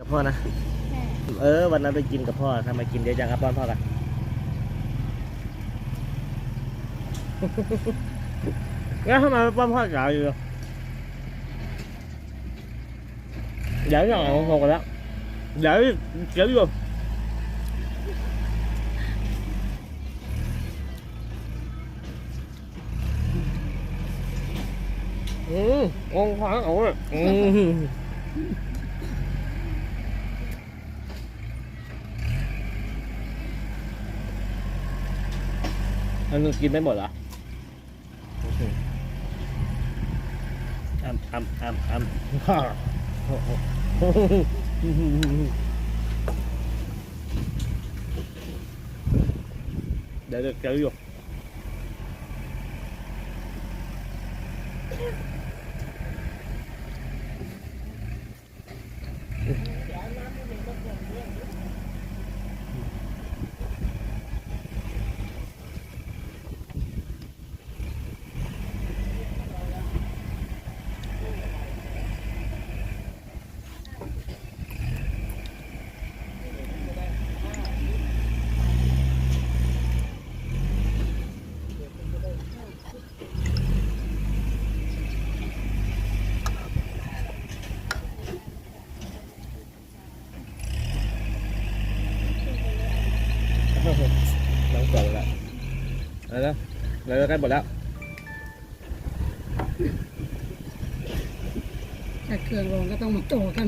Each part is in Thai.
กับพ่อนะแม่เออ วันนั้นไปกินกับพ่อทำไมกินเยอะจังครับป้อนพ่อกันแล้วทำไมป้อนพ่อจ๋าอยู่เดี๋ยวอย่างของผมกันแล้วเดี๋ยวเดี๋ยวอยู่อืมองค์ขวางเอาเลยอืม อันนึงกินไม่หมดเหรออ้ำอ้ำอ้ำอ้ำเดี๋ยวเดี๋ยวเดี๋ยวอยู่น้องเกิดแล้วอะไร นะอะไรใกล้หมดแล้วถ้าเครื่องลงก็ต้องมาโตกัน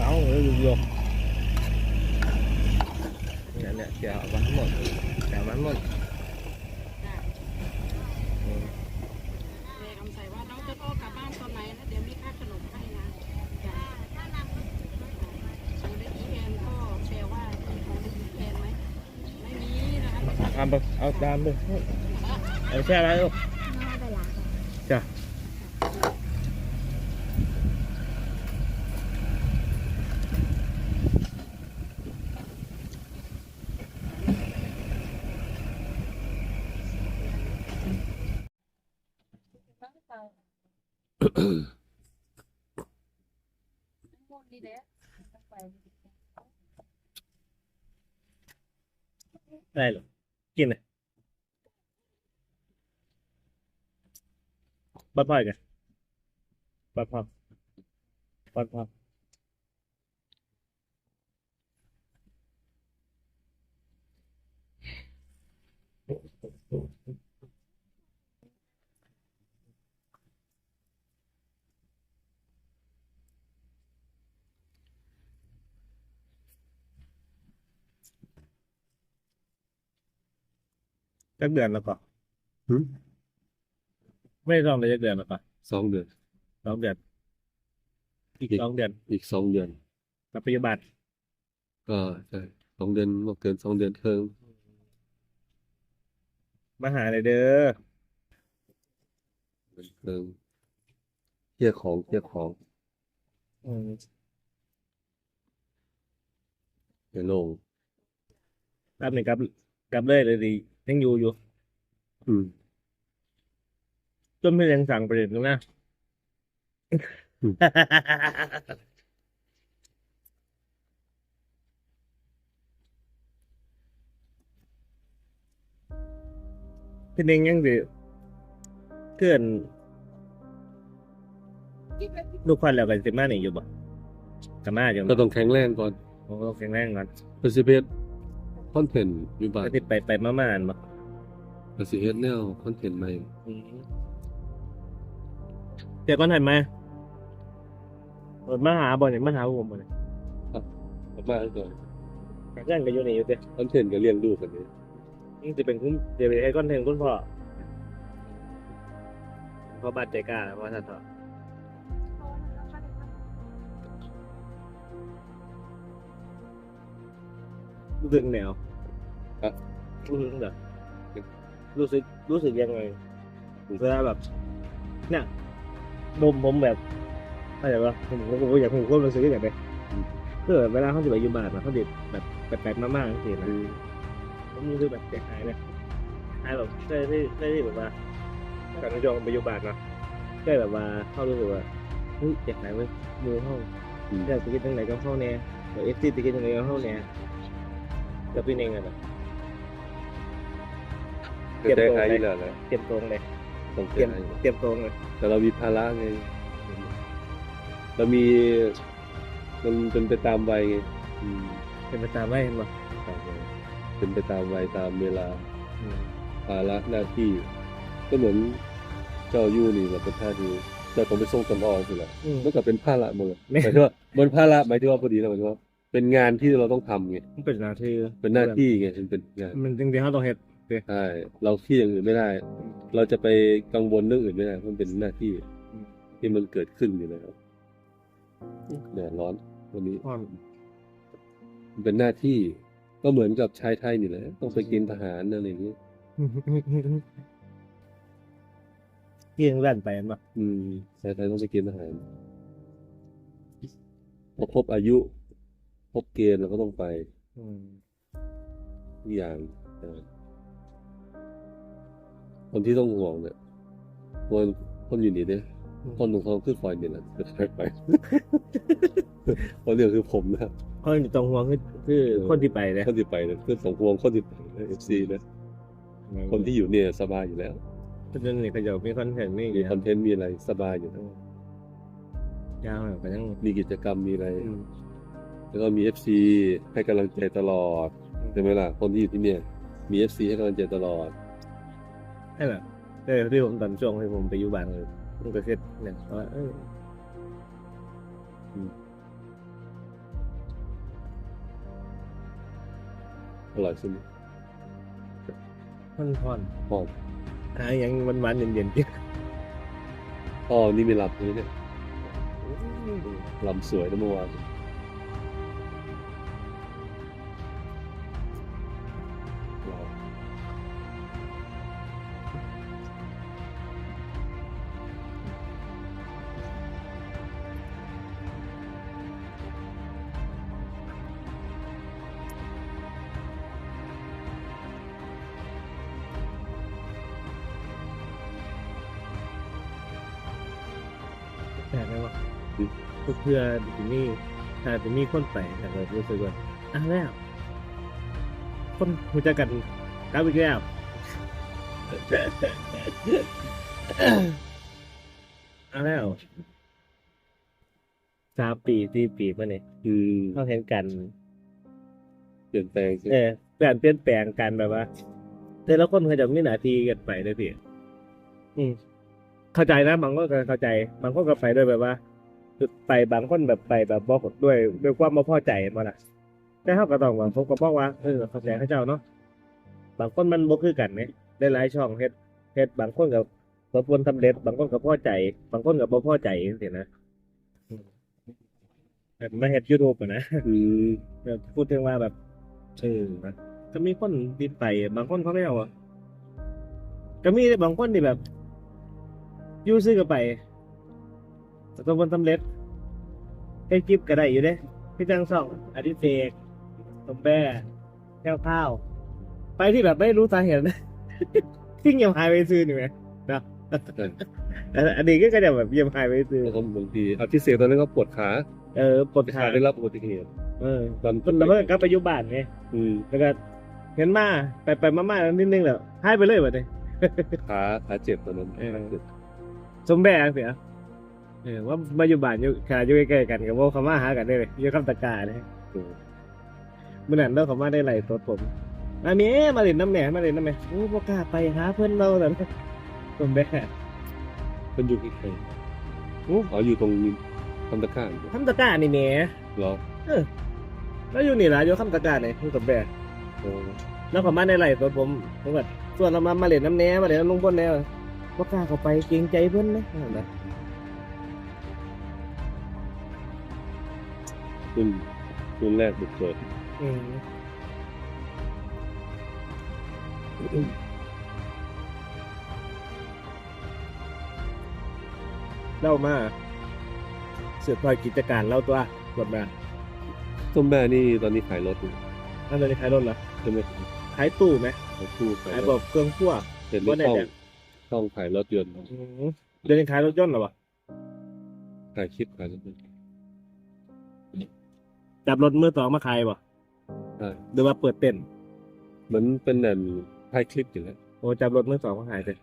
ร้องเลยหยกเนี่ยเนี่ยเกี่ยวเอามาทั้งหมดเกี่ยวมาทั้งหมดอืม แม่คำใส่ว่าน้องจะโตกลับบ้านตอนไหนนะเดี๋ยวมีค่าขนมให้นะจ้ะของได้อีแอนก็แปลว่ามีของได้อีแอนไหมไม่มีนะคะ เอาไปเอาตามไปเอาแช่ไว้ลูกจ้ะได้หรอกินเลย บ้านพ่ออีกันบ้านพ่อ ไม่ได้ต้องเลยจักเดือนแล้วก็สองเดือนสองเดือนอีกสองเดือนอีกสองเดือนกับปัจจุบันก็ใช่สองเดือนบอกเกินสองเดือนเทิงมาหาเลยเด้อเดือนเทิงเคลียร์ของเคลียร์ของอืมเดี๋ยวลงแป๊บหนึ่งกลับกลับเลยเลยดียังอยู่อยู่ อืม จนพี่ยังสั่งไปเลยนึงนะอืมพี่เน่งยังสิเกินลูกควันแล้วกันสิมาหนีอยู่บ่กับมาอยู่ก็ต้องแข็งแรงก่อนโอ้แข็งแรงก่อนประสิเพชคอนเทนต์อยู่บ้านก็ติดไปไปมาม่าอันบ่ประสิเฮ็ดแนวคอนเทนต์ใหม่ อืม เดี๋ยวก่อนถ่ายมาเออมาหาบ่เนี่ยมาหาผมบ่เนี่ยมาก่อนแจ้งกันอยู่นี่อยู่เด้คอนเทนต์ก็เลี้ยงดูกันนี้นี่จะเป็นคุณเดี๋ยวไปให้คอนเทนต์คุณพ่อพ่อบาดใจกล้านะพ่อท่านต่อรู้สึกแนวรู้สึกแบบรู้สึกรู้สึกยังไงเวลาแบบเนี่ย ดมผมแบบอะไรวะผมผมผมอยากผมก็รู้สึกอย่างไรคือแบบเวลาเขาจะไปอยู่บ้านนะเขาจะแบบแปลกๆมากๆสินะผมรู้สึกแบบแปลกๆเลยไอ้แบบเคยที่เคยที่แบบว่าการนายองไปอยู่บ้านเนาะเคยแบบว่าเข้ารู้สึกว่าเฮ้ยอยากไหนเว้ยมือห้องอืมอยากไปกินตรงไหนก็เข้าแน่เดี๋ยวเอฟซีไปกินตรงไหนก็เข้าแน่แล้วพี่เองอะนะก็ใจหายอยู่แล้วแหละเตรียมตรงเลย ต้องเตใจรียมหายอยู่เตรียมตรงเลยแต่เรามีภาระไง เรามีมันเป็นไปตามวัยไงอืมเป็นไปตามไว้เห็นป่ะตามวัยเป็นไปตามวัยตามเวลาภาระหน้าที่ ก็เหมือนเจ้าอยู่นี่เราเป็นท่าที่เจ้าต้องไปส่งตำออกสิแหละอืม มันก็เป็นภาระหมดเลยไม่ หมายถึงว่ามันภาระหมายถึงว่าพอดีแล้วหมายถึงว่าเป็นงานที่เราต้องทำไงมันเป็นหน้าที่เป็นหน้าที่ไงมันเป็นงานมันจริงๆเขาต้องเฮ็ด ใช่เราที่อย่างอื่นไม่ได้ เราจะไปกังวลเรื่องอื่นไม่ได้เพราะมันเป็นหน้าที่อืมที่มันเกิดขึ้นอยู่แล้วแดดร้อนวันนี้พ่อมันเป็นหน้าที่ก็เหมือนกับชายไทยนี่แหละต้องไปกินทหารอะไรอย่างเงี้ยเกี่ยงแว่นไปเห็นป่ะอืมชายไทยต้องไปกินทหารพอครบอายุครบเกณฑ์เราก็ต้องไปทุกอย่างเออ คนที่ต้องห่วงเนี่ยคนคนอยู่นี่เนี่ยคนของเขาคือคอยนี่แหละจะใช้ไปเพราะเรื่องคือผมนะครับคนที่ต้องห่วงคือคือคนที่ไปเลยคนที่ไปเนี่ยคือสองห่วงคนที่ไปเอฟซีนะคนที่อยู่เนี่ยสบายอยู่แล้วเพราะฉะนั้นนี่ก็จะมีคอนเทนต์นี่มีคอนเทนต์มีอะไรสบายอยู่แล้วยาวแบบก็ยังมีกิจกรรมมีอะไรอืมแล้วก็มีเอฟซีให้กำลังใจตลอดใช่ไหมล่ะคนที่อยู่ที่เนี่ย มีเอฟซีให้กำลังใจตลอด นั่นแหละเออที่ผมตอนช่วงที่ผมไปอยู่บ้านเลยผมก็คิดเนี่ยว่าเอออร่อยสุดท่อนท่อนหอมหาอย่างมันมันๆเย็นๆกินอ๋อนี่มีลำเลยเนี่ยลำสวยนะเมื่อวาน ทุกเพื่อที่นี่ถ้าจะมีคนไปแต่ก็รู้สึกว่าอะแล้ว คนหูจักกันกลับอีกแล้วอะแล้วสามปีสี่ปีมาเนี่ยอืมเขาเห็นกันเปลี่ยนแปลงสิเออการเปลี่ยนแปลงกันแบบว่า แต่ละคนเขาจะมีหน้าที่กันไปเลยพี่อืมเข้าใจนะบางคนก็เข้าใจ บางคนก็ไปด้วยแบบว่า ไปบางคนแบบไปแบบบอกด้วยด้วยความไม่พอใจมาละแต่เขาก็ต้องว่าผมก็บอกว่าเออเข้าใจเขาเจ้าเนาะบางคนมันบ่คือกันเนี่ยได้หลายช่องเฮ็ดเฮ็ดบางคนกับประสบผลสำเร็จ บางคนกับพอใจ บางคนกับบ่พอใจจังซี่นะอืมแบบมาเฮ็ด YouTube อะนะอืมแบบพูดถึงว่าแบบเออนะก็มีคนที่ไป บางคนเขาไม่เอาอะก็มีบางคนที่แบบอยูซื้อก็ไปประสบผลสำเร็จ ให้คลิปก็ได้อยู่เด้พี่จังสองอดิเสกตมแบ่แก้วข้าว ไปที่แบบไม่รู้สาเหตุนะทิ้งยังหายไปซื้อหนึ่งไหมนะแต่อันนี้ก็จะแบบยังหายไปซื้อแล้วก็บางทีอาทิเสียตอนนั้นก็ปวดขา เออปวดขาขาได้รับอุบัติเหตุเออตอนคนแล้วก็กลับไปอยู่บ้านไงอืมแล้วก็เห็นมาไปไปมามานิดนึงแล้วหายไปเลยแบบนี้ขาขาเจ็บตอนนั้นเออขาเจ็บสมแบงเสีย เออว่ามาอยู่บ้านอยู่ขนาดอยู่ใกล้ๆกันกับว่าเขามาหากันได้เลยอยู่คำตะกาเลยอืมเมื่อนั้นเราเขามาได้ไหลตัวผมมาเมียมาเล่นน้ำแหน่มาเล่นน้ำแหน่โอ้บ่กล้าไปหาเพื่อนเราแต่สมแบงมันอยู่ที่ใครอ๋ออยู่ตรงคำตะกร้าอยู่คำตะกานี่แหม่เหรอแล้วอยู่นี่ล่ะอยู่คำตะกาเนี่ยคือสมแบงโอ้แล้วเขามาได้ไหลตัวผมผมแบบส่วนเรามามาเล่นน้ำแหน่มาเล่นน้ำลุงพลแน่บ่กล้าเข้าไปเกรงใจเพื่อนนะ รุ่นรุ่นแรกบุกเบิกอืมเล่ามาเสือพลอยกิจการเล่าตัวรถมาส้มแม่นี่ตอนนี้ขายรถอยู่อันนี้ขายรถเหรอใช่ไหมขายตู้ไหมขรถตู้ขายขายรแบถบเครื่องคั่วเห็นในว่าได้ช่องเนี่ยช่องขายรถยนต์อืมเดี๋ยวนี้ขายรถยนต์เหรอวะขายคลิปขายรถยนต์ จับรถมือสองมาขายบ่ใช่หรือว่าเปิดเต็นท์เหมือนเป็นแนนถ่ายคลิปอยู่แล้วโอ้จับรถมือสองมาขายเลย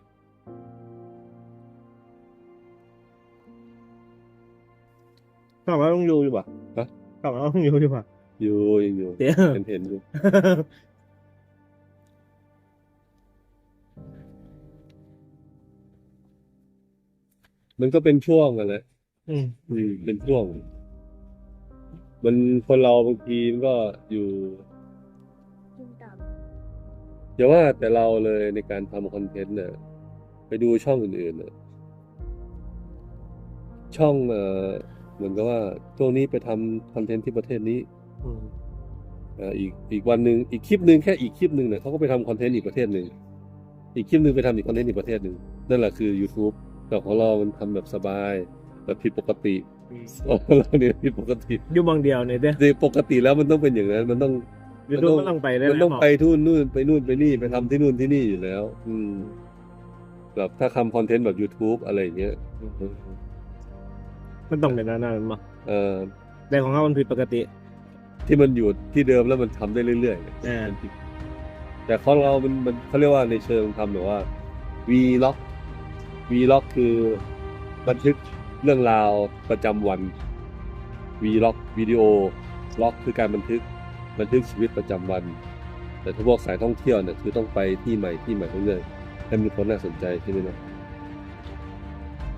ต้องเราต้องอยู่อยู่ป่ะฮะต้องเราต้องอยู่อยู่ป่ะอยู่ยังอยู่เดี๋ยวเห็นเห็นอยู่มันก็เป็นช่วงอะแหละอืมอืมเป็นช่วง มันคนเราบางทีมันก็อยู่อย่าว่าแต่เราเลยในการทำคอนเทนต์เนี่ยไปดูช่องอื่นๆน่ะช่องเอ่อเหมือนกับว่าช่วงนี้ไปทำคอนเทนต์ที่ประเทศนี้อืมเอ่ออีกอีกวันหนึ่งอีกคลิปหนึ่งแค่อีกคลิปหนึ่งเนี่ยเขาก็ไปทำคอนเทนต์อีกประเทศหนึ่งอีกคลิปหนึ่งไปทำอีกคอนเทนต์อีกประเทศหนึ่งนั่นแหละคือ YouTube แต่ของเรามันทำแบบสบาย แบบผิดปกติ ของเราเนี่ยผิดปกติอยู่บางเดียวเนี่ยเด้อโดยปกติแล้วมันต้องเป็นอย่างนั้นมันต้องยูทูบก็ต้องไปเลยมันต้องไปทุ่นนู่นไปนู่นไปนี่ไปทำที่นู่นที่นี่อยู่แล้ว อืมแบบถ้าทำคอนเทนต์แบบ YouTube อะไรอย่างเงี้ยมันต้องเป็นนานๆมาเออแต่ของเขามันผิดปกติ ที่มันอยู่ที่เดิมแล้วมันทำได้เรื่อยๆอ่าแต่ของเรา มันมันเขาเรียกว่าในเชิงทำแบบว่า vlog vlog คือบันทึก เรื่องราวประจำวัน vlog วิดีโอ log คือการบันทึกบันทึกชีวิตประจำวัน แต่ถ้าพวกสายท่องเที่ยวเนี่ยคือต้องไปที่ใหม่ที่ใหม่เรื่อยๆให้มีคนน่าสนใจใช่ไหมนะ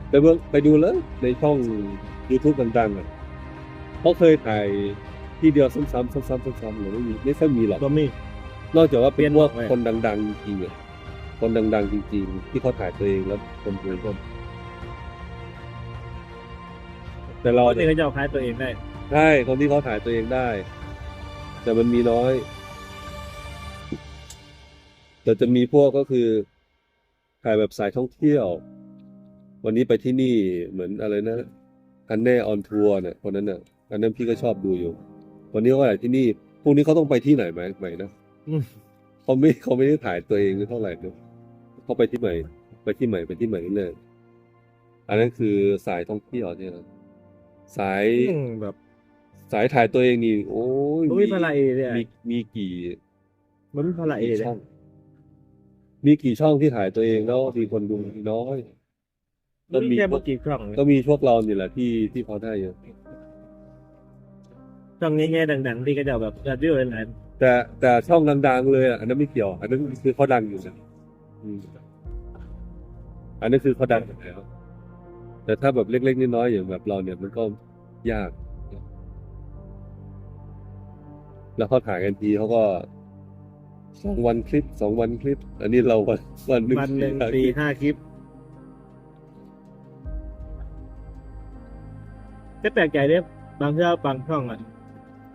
ไปเบิ่งไปดูเลยในช่อง YouTube ดังๆอะเขาเคยถ่ายที่เดียวซ้ำๆซ้ำๆซ้ำๆหรือไม่มีไม่ค่อยมีหรอกก็มี นอกจากว่าเป็นพวกเปลี่ยนคนดัง ๆ จริงๆอะคนดัง ๆ จริง ๆ ที่เขาถ่ายตัวเองแล้วคนดูคน แต่เราคนเนี่นี้ยเขาจะเอาขายตัวเองได้ ใช่คนที่เขาถ่ายตัวเองได้ แต่มันมีน้อย แต่จะมีพวกก็คือถ่ายแบบสายท่องเที่ยว วันนี้ไปที่นี่เหมือนอะไรนะอันแน่ออนทัวร์เนี่ยคนนั้นน่ะอันนั้นพี่ก็ชอบดูอยู่ วันนี้เขาถ่ายที่นี่พรุ่งนี้เขาต้องไปที่ไหนไหมไหมนะอืม เขาไม่เขาไม่ได้ถ่ายตัวเองเท่าไหร่นะเขาไปที่ใหม่ไปที่ใหม่ไปที่ใหม่เรื่อยๆอันนั้นคือสายท่องเที่ยวเนี่ยนะ สายอืมแบบ สายถ่ายตัวเองนี่โอ้ยมันมีพลาเอเนี่ยมีมีกี่ มันมีพลาเอกี่เนี่ยช่องมีกี่ช่องที่ถ่ายตัวเองแล้วมีคนดูน้อยมันมีแค่พไม่วกกี่ช่องก็มีพวกเรานี่แหละที่ที่พอได้เยอะช่องแง่ๆดัง ๆ ที่ก็จะเอาแบบยอดวิวหลายแต่แต่ช่องดังๆเลยอะอันนั้นไม่เกี่ยว อันนั้นคือเขาดังอยู่นะอืมอันนั้นคือเขาดังอยู่แล้ว แต่ถ้าแบบเล็ก ๆน้อยๆอย่างแบบเราเนี่ยมันก็ยาก แล้วเขาถ่ายกันทีเขาก็สองวันคลิปสองวันคลิป อันนี้เราวันวันหนึ่งๆวันหนึ่งสี่สี่ห้าคลิปแต่แปลกใจเนี่ยบางเชื่อบางช่องอะ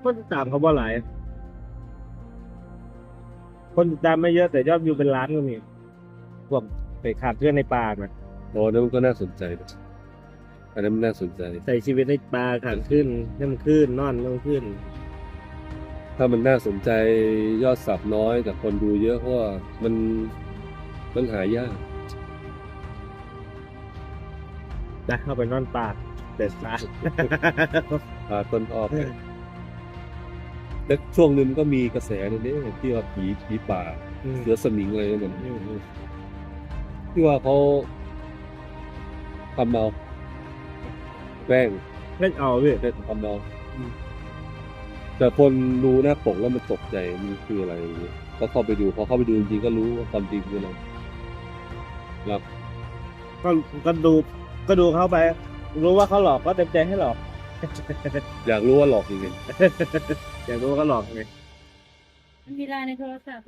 คนติดตามเขาบ่หลาย คนติดตามไม่เยอะแต่ยอดวิวเป็นล้านก็มีพวกไปขาดเพื่อนในป่านะโอ้นั่นมันก็น่าสนใจนะ อันนั้นมันน่าสนใจ ใส่ชีวิตในป่าขาดขึ้นให้มันขึ้นนอนมันขึ้น ถ้ามันน่าสนใจยอดสับน้อย แต่คนดูเยอะเพราะว่ามันมันหายากได้เข้าไปนอนป่าเด็ดป่าพาต้นออกเนี่ยแล้วช่วงหนึงก็มีกระแสในนี้ที่ว่าผีผีป่า เสือสมิงอะไรนั่นน่ะที่ว่าเขาทำเอา แกล้งเล่นเอาพี่เล่นทำเอาอืมแต่คนดูหน้าปกแล้วมันตกใจมันคืออะไรอย่างเงี้ยก็เข้าไปดูพอเข้าไปดูจริงๆก็รู้ว่าความจริงคืออะไรครับก็ก็ดูก็ดูเข้าไป รู้ว่าเขาหลอกก็เต็มใจให้หลอก อยากรู้ว่าหลอกยังไงอยากรู้ว่าเขาหลอกไงมีไลน์ในโทรศัพท์